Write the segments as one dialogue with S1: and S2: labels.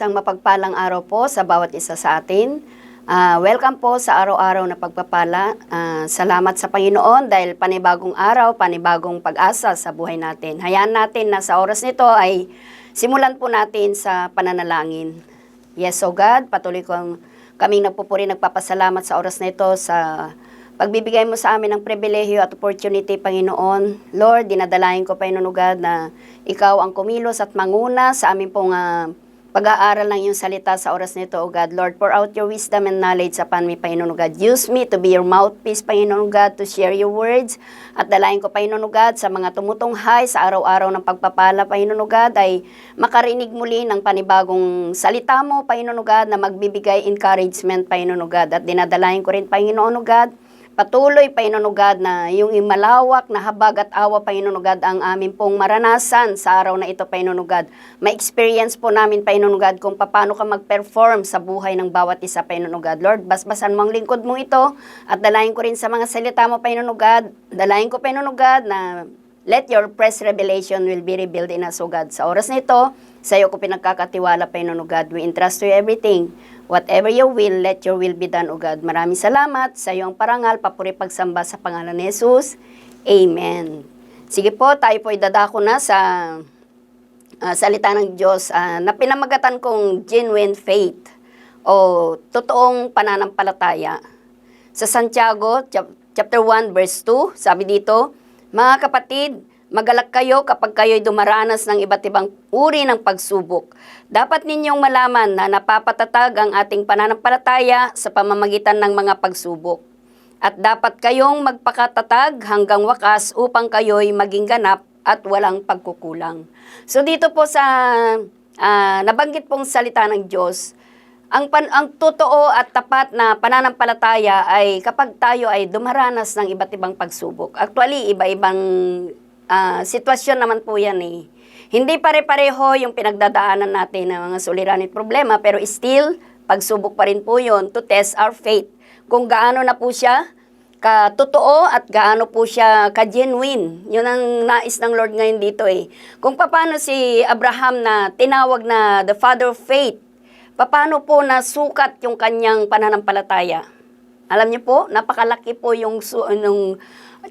S1: Isang mapagpalang araw po sa bawat isa sa atin. Ah, welcome po sa araw-araw na pagpapala. Ah, salamat sa Panginoon dahil panibagong araw, panibagong pag-asa sa buhay natin. Hayaan natin na sa oras nito ay simulan po natin sa pananalangin. Yes, so God, patuloy kong kaming nagpupuri, nagpapasalamat sa oras na ito sa pagbibigay mo sa amin ng pribilehiyo at opportunity, Panginoon. Lord, dinadalahin ko, Panginoon God, na ikaw ang kumilos at manguna sa amin pong ah, pag-aaral ng iyong salita sa oras nito, O God. Lord, pour out your wisdom and knowledge upon me, Panginoon God. Use me to be your mouthpiece, Panginoon God, to share your words. At dalayan ko, Panginoon God, sa mga tumutunghay sa araw-araw ng pagpapala, Panginoon God, ay makarinig muli ng panibagong salita mo, Panginoon God, na magbibigay encouragement, Panginoon God. At dinadalayan ko rin, Panginoon God, Patuloy, Panginoon God, na yung malawak na habag at awa, Panginoon God, ang amin pong maranasan sa araw na ito, Panginoon God. Ma-experience po namin, Panginoon God, kung paano ka mag-perform sa buhay ng bawat isa, Panginoon God. Lord, basbasan mo ang lingkod mo ito at dalayin ko rin sa mga salita mo, Panginoon God. Dalayin ko, Panginoon God, na let your press revelation will be revealed in us, O God. Sa oras na ito, sa iyo ko pinagkakatiwala, Panginoon God. We entrust to you everything. Whatever your will, let your will be done, O God. Maraming salamat sa iyong parangal, papuri pagsamba sa pangalan ni Jesus. Amen. Sige po, tayo po idadako na sa ah, salita ng Diyos ah, na pinamagatan kong genuine faith o totoong pananampalataya. Sa Santiago, chap- chapter 1, verse 2, sabi dito, Mga kapatid, magalak kayo kapag kayo'y dumaranas ng iba't ibang uri ng pagsubok. Dapat ninyong malaman na napapatatag ang ating pananampalataya sa pamamagitan ng mga pagsubok. At dapat kayong magpakatatag hanggang wakas upang kayo'y maging ganap at walang pagkukulang. So dito po sa ah, nabanggit pong salita ng Diyos, ang, pan, ang totoo at tapat na pananampalataya ay kapag tayo ay dumaranas ng iba't ibang pagsubok. Actually, iba-ibang ah, sitwasyon naman po yan eh. Hindi pare-pareho yung pinagdadaanan natin ng mga suliranin problema, pero still, pagsubok pa rin po yun to test our faith. Kung gaano na po siya katotoo at gaano po siya ka-genuine. Yun ang nais ng Lord ngayon dito eh. Kung paano si Abraham na tinawag na the father of faith, paano po nasukat yung kanyang pananampalataya. Alam niyo po, napakalaki po yung, yung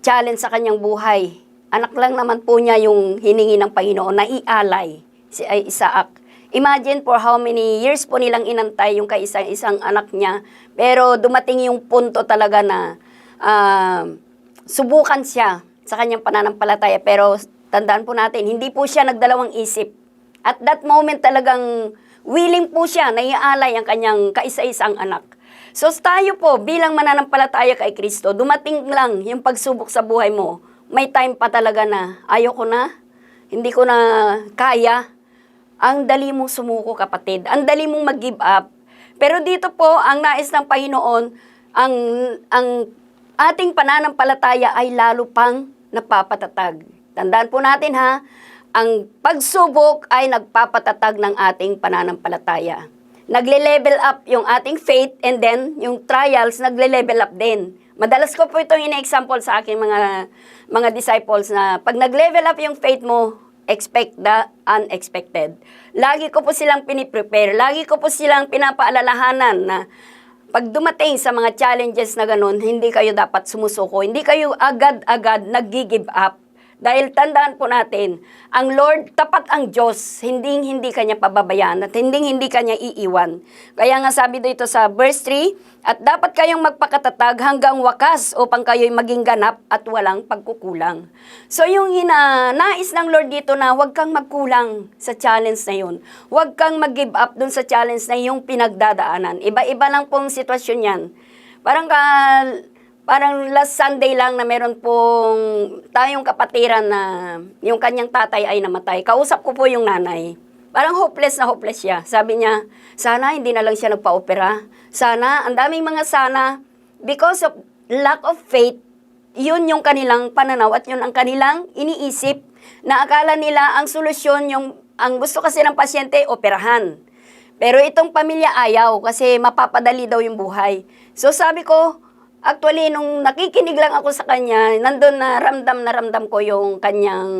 S1: challenge sa kanyang buhay. Anak lang naman po niya yung hiningi ng Panginoon na ialay si Isaac. Imagine for how many years po nilang inantay yung kaisang-isang anak niya. Pero dumating yung punto talaga na ah, subukan siya sa kanyang pananampalataya. Pero tandaan po natin, hindi po siya nagdalawang isip. At that moment talagang willing po siya na iaalay ang kanyang kaisa-isang anak. So tayo po bilang mananampalataya kay Kristo, dumating lang yung pagsubok sa buhay mo. May time pa talaga na ayoko na, hindi ko na kaya. Ang dali mong sumuko kapatid, ang dali mong mag-give up. Pero dito po, ang nais ng Panginoon, ang, ang ating pananampalataya ay lalo pang napapatatag. Tandaan po natin ha, ang pagsubok ay nagpapatatag ng ating pananampalataya. Nagle-level up yung ating faith and then yung trials nagle-level up din. Madalas ko po itong ina-example sa aking mga mga disciples na pag nag-level up yung faith mo, expect the unexpected. Lagi ko po silang piniprepare, lagi ko po silang pinapaalalahanan na pag dumating sa mga challenges na ganun, hindi kayo dapat sumusuko, hindi kayo agad-agad nag-give up. Dahil tandaan po natin, ang Lord, tapat ang Diyos, hindi hindi kanya pababayaan at hindi hindi kanya iiwan. Kaya nga sabi dito sa verse 3, at dapat kayong magpakatatag hanggang wakas upang kayo'y maging ganap at walang pagkukulang. So yung hina, nais ng Lord dito na huwag kang magkulang sa challenge na yun. Huwag kang mag-give up dun sa challenge na yung pinagdadaanan. Iba-iba lang pong sitwasyon yan. Parang ka, Parang last Sunday lang na meron pong tayong kapatiran na yung kanyang tatay ay namatay. Kausap ko po yung nanay. Parang hopeless na hopeless siya. Sabi niya, sana hindi na lang siya nagpa-opera. Sana, ang daming mga sana, because of lack of faith, yun yung kanilang pananaw at yun ang kanilang iniisip na akala nila ang solusyon yung ang gusto kasi ng pasyente operahan. Pero itong pamilya ayaw kasi mapapadali daw yung buhay. So sabi ko, Actually, nung nakikinig lang ako sa kanya, nandun na ramdam na ramdam ko yung kanyang,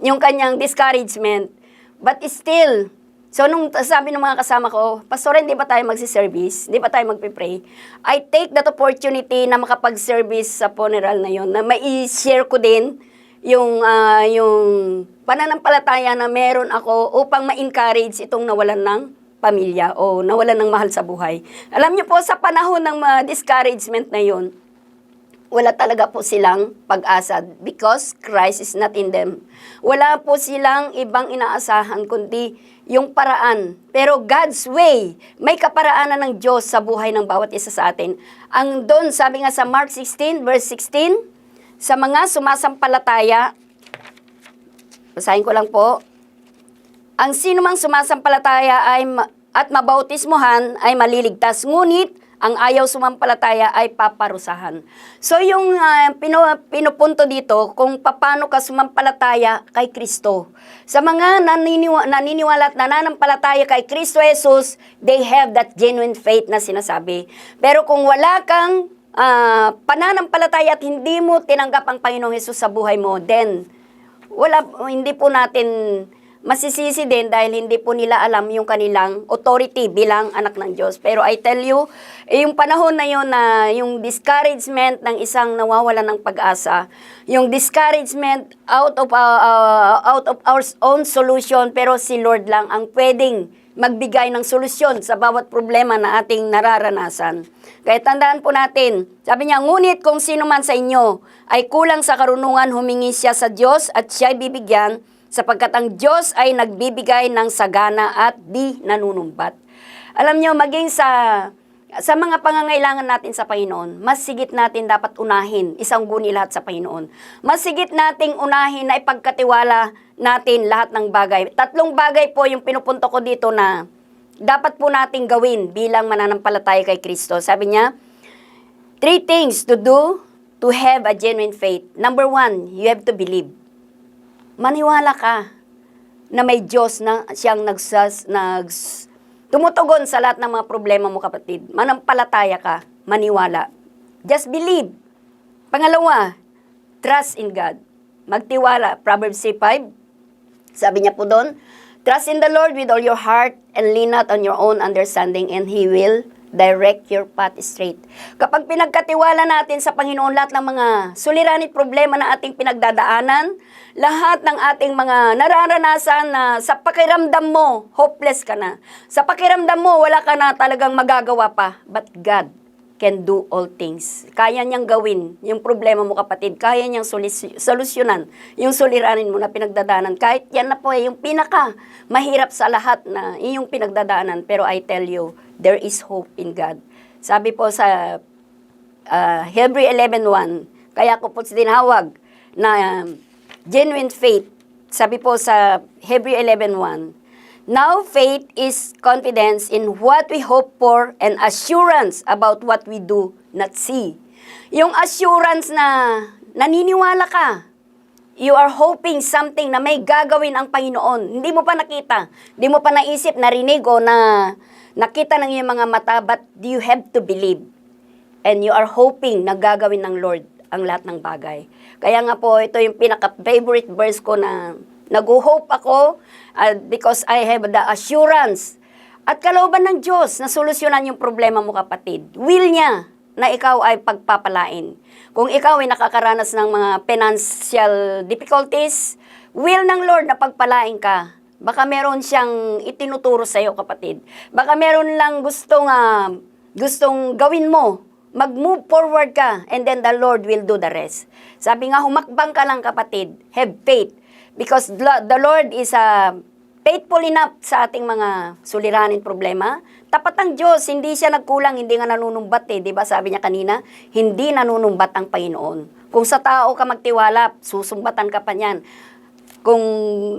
S1: yung kanyang discouragement. But still, So, nung sabi ng mga kasama ko, Pastor, hindi ba tayo magsi-service? Hindi ba tayo magpipray? I take that opportunity na makapag-service sa funeral na yon na mai-share ko din yung, ah, yung pananampalataya na meron ako upang ma-encourage itong nawalan ng pamilya o nawalan ng mahal sa buhay. Alam niyo po, sa panahon ng mga discouragement na yon, wala talaga po silang pag-asa because Christ is not in them. Wala po silang ibang inaasahan kundi yung paraan. Pero God's way, may kaparaanan ng Diyos sa buhay ng bawat isa sa atin. Ang doon, sabi nga sa Mark 16, verse 16, sa mga sumasampalataya, basahin ko lang po, ang sino mang sumasampalataya ay at mabautismuhan ay maliligtas, ngunit ang ayaw sumampalataya ay paparusahan. So yung ah, pinu, pinupunto dito kung paano ka sumampalataya kay Kristo. Sa mga naniniwa, naniniwala at nananampalataya kay Kristo Jesus, they have that genuine faith na sinasabi. Pero kung wala kang ah, pananampalataya at hindi mo tinanggap ang Panginoong Jesus sa buhay mo, then wala hindi po natin masisisi din dahil hindi po nila alam yung kanilang authority bilang anak ng Diyos. Pero I tell you, eh, yung panahon na yun na yung discouragement ng isang nawawala ng pag-asa, yung discouragement out of uh, uh, out of our own solution pero si Lord lang ang pwedeng magbigay ng solusyon sa bawat problema na ating nararanasan. Kaya tandaan po natin, sabi niya, ngunit kung sino man sa inyo ay kulang sa karunungan, humingi siya sa Diyos at siya'y bibigyan, sapagkat ang Diyos ay nagbibigay ng sagana at di nanunumbat. Alam niyo, maging sa sa mga pangangailangan natin sa Panginoon, mas sigit natin dapat unahin, isang guni lahat sa Panginoon. Mas sigit nating unahin na ipagkatiwala natin lahat ng bagay. Tatlong bagay po yung pinupunto ko dito na dapat po nating gawin bilang mananampalataya kay Kristo. Sabi niya, three things to do to have a genuine faith. Number one, you have to believe. Maniwala ka na may Diyos na siyang nagsas, nags, tumutugon sa lahat ng mga problema mo kapatid. Manampalataya ka, maniwala. Just believe. Pangalawa, trust in God. Magtiwala. Proverbs 5, sabi niya po doon, Trust in the Lord with all your heart and lean not on your own understanding and He will direct your path straight. Kapag pinagkatiwala natin sa Panginoon lahat ng mga suliranin problema na ating pinagdadaanan, lahat ng ating mga nararanasan na sa pakiramdam mo, hopeless ka na. Sa pakiramdam mo, wala ka na talagang magagawa pa. But God can do all things. Kaya niyang gawin yung problema mo kapatid. Kaya niyang solusyonan yung suliranin mo na pinagdadaanan. Kahit yan na po eh, yung pinaka mahirap sa lahat na iyong pinagdadaanan. Pero I tell you, there is hope in God. Sabi po sa uh, Hebrew 11.1, kaya ko po tinawag na um, genuine faith. Sabi po sa Hebrew 11.1, Now faith is confidence in what we hope for and assurance about what we do not see. Yung assurance na naniniwala ka, you are hoping something na may gagawin ang Panginoon. Hindi mo pa nakita, hindi mo pa naisip, narinig o na nakita ng iyong mga mata, but you have to believe. And you are hoping na gagawin ng Lord ang lahat ng bagay. Kaya nga po, ito yung pinaka-favorite verse ko na nag-hope ako uh, because I have the assurance at kalooban ng Diyos na solusyonan yung problema mo kapatid. Will niya na ikaw ay pagpapalain. Kung ikaw ay nakakaranas ng mga financial difficulties, will ng Lord na pagpalain ka. Baka meron siyang itinuturo sa iyo kapatid. Baka meron lang gustong, ah, gustong gawin mo mag-move forward ka, and then the Lord will do the rest. Sabi nga, humakbang ka lang kapatid, have faith. Because the Lord is uh, faithful enough sa ating mga suliranin problema. Tapat ang Diyos, hindi siya nagkulang, hindi nga nanunumbat eh. Ba sabi niya kanina, hindi nanunumbat ang Panginoon. Kung sa tao ka magtiwala, susumbatan ka pa niyan. Kung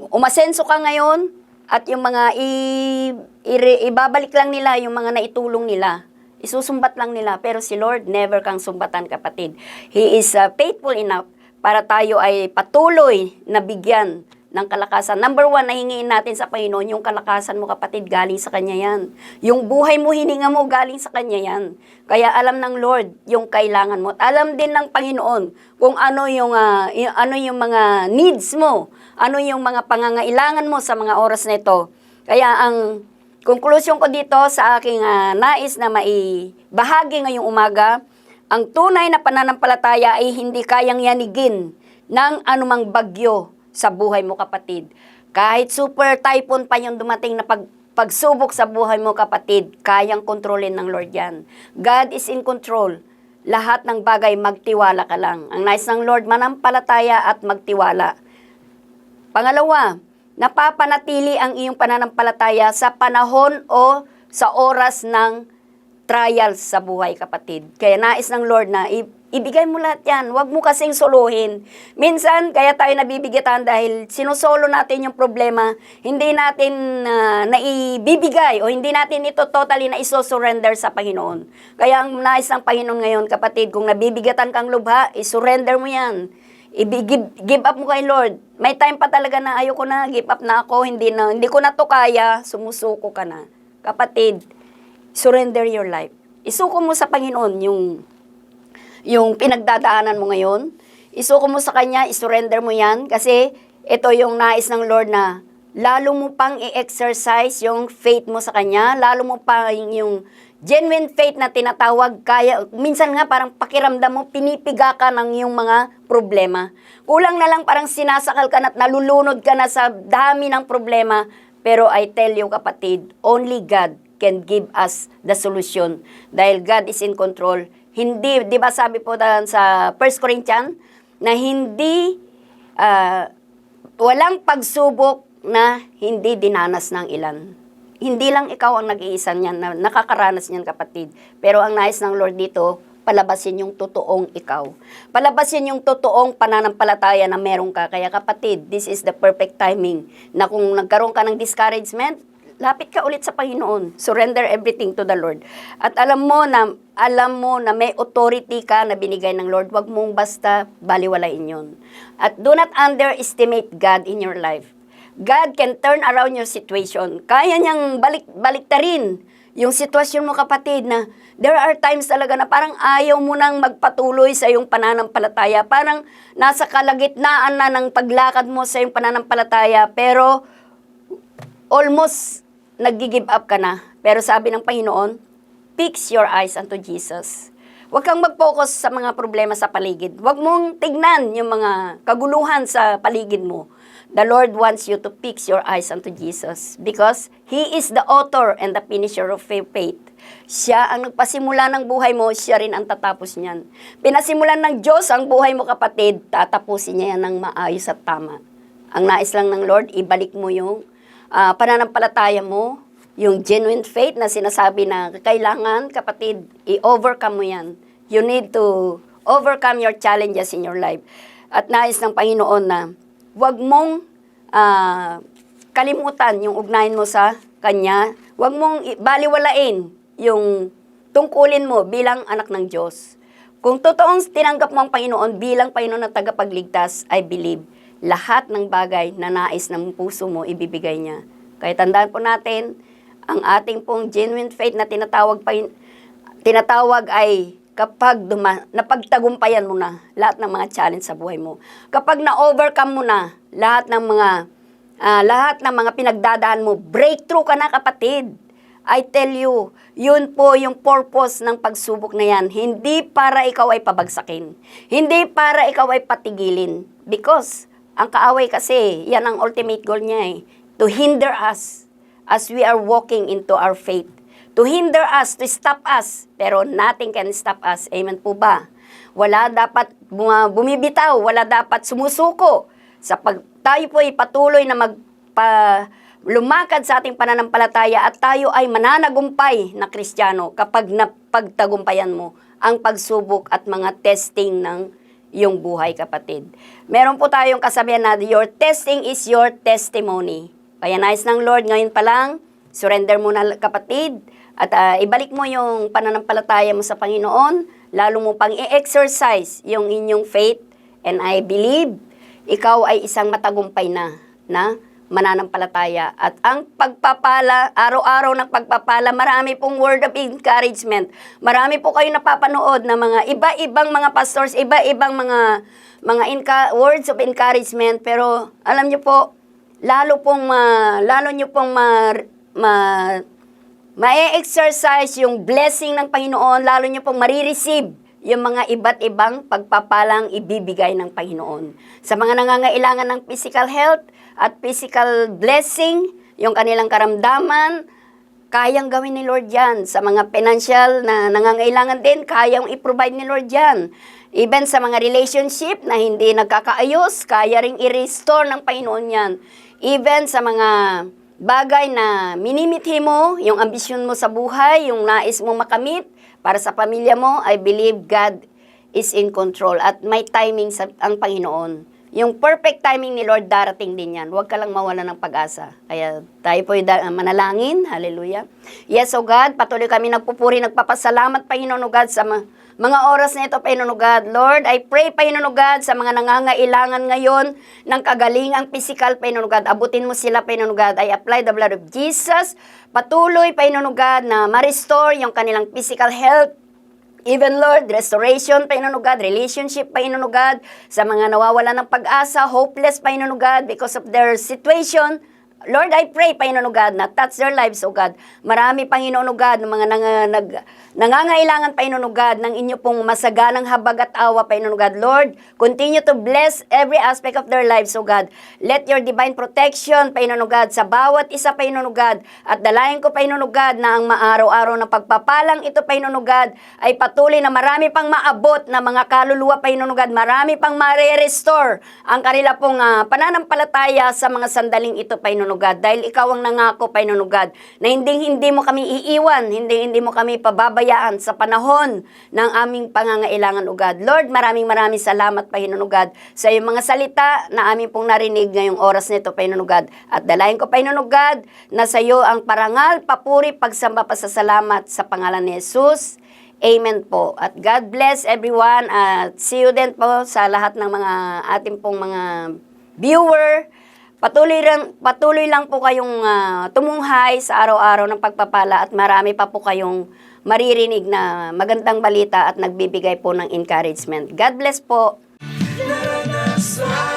S1: umasenso ka ngayon, at yung mga i- i- ibabalik lang nila, yung mga naitulong nila, isusumbat lang nila. Pero si Lord, never kang sumbatan, kapatid. He is uh, faithful enough para tayo ay patuloy na bigyan ng kalakasan. Number one, nahingiin natin sa Panginoon, yung kalakasan mo kapatid, galing sa Kanya yan. Yung buhay mo, hininga mo, galing sa Kanya yan. Kaya alam ng Lord yung kailangan mo. At alam din ng Panginoon kung ano yung, ah, y- ano yung mga needs mo, ano yung mga pangangailangan mo sa mga oras na ito. Kaya ang conclusion ko dito sa aking ah, nais na maibahagi ngayong umaga, ang tunay na pananampalataya ay hindi kayang yanigin ng anumang bagyo sa buhay mo kapatid. Kahit super typhoon pa yung dumating na pag, pagsubok sa buhay mo kapatid, kayang kontrolin ng Lord yan. God is in control. Lahat ng bagay magtiwala ka lang. Ang nais ng Lord, manampalataya at magtiwala. Pangalawa, napapanatili ang iyong pananampalataya sa panahon o sa oras ng trials sa buhay, kapatid. Kaya nais ng Lord na ibigay mo lahat yan. Huwag mo kasing suluhin. Minsan, kaya tayo nabibigatan dahil sinusolo natin yung problema, hindi natin ah, naibibigay o hindi natin ito totally na isosurrender sa Panginoon. Kaya ang nais ng Panginoon ngayon, kapatid, kung nabibigatan kang lubha, isurrender mo yan. Ibi- give, give up mo kay Lord. May time pa talaga na ayoko na, give up na ako, hindi na hindi ko na to kaya, sumusuko ka na. Kapatid, surrender your life. Isuko mo sa Panginoon yung yung pinagdadaanan mo ngayon. Isuko mo sa Kanya, isurrender mo yan kasi ito yung nais ng Lord na lalo mo pang i-exercise yung faith mo sa Kanya, lalo mo pa yung genuine faith na tinatawag, kaya, minsan nga parang pakiramdam mo, pinipiga ka ng yung mga problema. Kulang na lang parang sinasakal ka na at nalulunod ka na sa dami ng problema, pero I tell you kapatid, only God can give us the solution. Dahil God is in control. Hindi, di ba sabi po sa 1 Corinthians, na hindi, ah, walang pagsubok na hindi dinanas ng ilan. Hindi lang ikaw ang nag-iisa niyan, na nakakaranas niyan kapatid. Pero ang nais ng Lord dito, palabasin yung totoong ikaw. Palabasin yung totoong pananampalataya na meron ka. Kaya kapatid, this is the perfect timing na kung nagkaroon ka ng discouragement, lapit ka ulit sa Panginoon. Surrender everything to the Lord. At alam mo na alam mo na may authority ka na binigay ng Lord, wag mong basta baliwalain yun. At do not underestimate God in your life. God can turn around your situation. Kaya niyang balik baliktarin yung sitwasyon mo kapatid na there are times talaga na parang ayaw mo nang magpatuloy sa iyong pananampalataya. Parang nasa kalagitnaan na ng paglakad mo sa iyong pananampalataya pero almost nag-give up ka na. Pero sabi ng Panginoon, fix your eyes unto Jesus. Huwag kang mag-focus sa mga problema sa paligid. Huwag mong tignan yung mga kaguluhan sa paligid mo. The Lord wants you to fix your eyes unto Jesus because He is the author and the finisher of faith. Siya ang nagpasimula ng buhay mo, siya rin ang tatapos niyan. Pinasimulan ng Diyos ang buhay mo kapatid, tatapusin niya yan ng maayos at tama. Ang nais lang ng Lord, ibalik mo yung ah, pananampalataya mo, yung genuine faith na sinasabi na kailangan, kapatid, i-overcome mo yan. You need to overcome your challenges in your life. At nais ng Panginoon na huwag mong ah, kalimutan yung ugnayan mo sa Kanya. Huwag mong baliwalain yung tungkulin mo bilang anak ng Diyos. Kung totoong tinanggap mo ang Panginoon bilang Panginoon na tagapagligtas, I believe, lahat ng bagay na nais ng puso mo, ibibigay niya. Kaya tandaan po natin, ang ating pong genuine faith na tinatawag, pa, tinatawag ay kapag duma, napagtagumpayan mo na lahat ng mga challenge sa buhay mo. Kapag na-overcome mo na lahat ng mga ah, lahat ng mga pinagdadaan mo, breakthrough ka na kapatid. I tell you, yun po yung purpose ng pagsubok na yan. Hindi para ikaw ay pabagsakin. Hindi para ikaw ay patigilin. Because, ang kaaway kasi, yan ang ultimate goal niya eh. To hinder us as we are walking into our faith. To hinder us, to stop us. Pero nothing can stop us. Amen po ba? Wala dapat bumibitaw, wala dapat sumusuko. Sa pag tayo po ay patuloy na magpa lumakad sa ating pananampalataya at tayo ay mananagumpay na Kristiyano kapag napagtagumpayan mo ang pagsubok at mga testing ng iyong buhay, kapatid. Meron po tayong kasabihan na your testing is your testimony. Kaya ng Lord ngayon pa lang, surrender mo na kapatid at ah, ibalik mo yung pananampalataya mo sa Panginoon, lalo mo pang i-exercise yung inyong faith and I believe ikaw ay isang matagumpay na na mananampalataya. At ang pagpapala, araw-araw ng pagpapala, marami pong word of encouragement. Marami po kayo napapanood na mga iba-ibang mga pastors, iba-ibang mga mga enca- words of encouragement. Pero alam niyo po, lalo pong ma, lalo nyo pong ma, ma, ma-exercise yung blessing ng Panginoon, lalo nyo pong marireceive yung mga iba't ibang pagpapalang ibibigay ng Panginoon. Sa mga nangangailangan ng physical health at physical blessing, yung kanilang karamdaman, kayang gawin ni Lord yan. Sa mga financial na nangangailangan din, kayang i-provide ni Lord yan. Even sa mga relationship na hindi nagkakaayos, kaya ring i-restore ng Panginoon yan. Even sa mga bagay na minimithi mo, yung ambisyon mo sa buhay, yung nais mo makamit para sa pamilya mo, I believe God is in control at may timing sa ang Panginoon. Yung perfect timing ni Lord darating din yan. Huwag ka lang mawala ng pag-asa. Kaya tayo po manalangin. Hallelujah. Yes, O God, patuloy kami nagpupuri, nagpapasalamat, Panginoon O God, sa ma- mga oras na ito, Panginoon God. Lord, I pray, Panginoon God, sa mga nangangailangan ngayon ng kagalingang physical, Panginoon God. Abutin mo sila, Panginoon God. I apply the blood of Jesus. Patuloy, Panginoon God, na ma-restore yung kanilang physical health, Even Lord, restoration, Panginoon God, relationship, Panginoon God, sa mga nawawala ng pag-asa, hopeless, Panginoon God, because of their situation, Lord, I pray, Panginoon God, na touch their lives, O God. Marami, Panginoon God, mga nang, nag, nangangailangan, Panginoon God, ng inyo pong masaganang habag at awa, Panginoon God. Lord, continue to bless every aspect of their lives, O God. Let your divine protection, Panginoon God, sa bawat isa, Panginoon God, at dalayan ko, Panginoon God, na ang maaraw-araw na pagpapalang ito, Panginoon God, ay patuloy na marami pang maabot na mga kaluluwa, Panginoon God, marami pang ma-restore ang kanila pong ah, pananampalataya sa mga sandaling ito, Panginoon God, dahil ikaw ang nangako, Panginoon God, na hindi hindi mo kami iiwan, hindi hindi mo kami pababayaan sa panahon ng aming pangangailangan, O God. Lord, maraming maraming salamat, Panginoon God, sa iyong mga salita na aming pong narinig ngayong oras nito, Panginoon God. At dalayan ko, Panginoon God, na sa iyo ang parangal, papuri, pagsamba, pasasalamat sa pangalan ni Jesus. Amen po. At God bless everyone. At see you din po sa lahat ng mga ating pong mga viewer. Patuloy lang, patuloy lang po kayong ah, tumunghay sa araw-araw ng pagpapala at marami pa po kayong maririnig na magandang balita at nagbibigay po ng encouragement. God bless po.
S2: Naranasan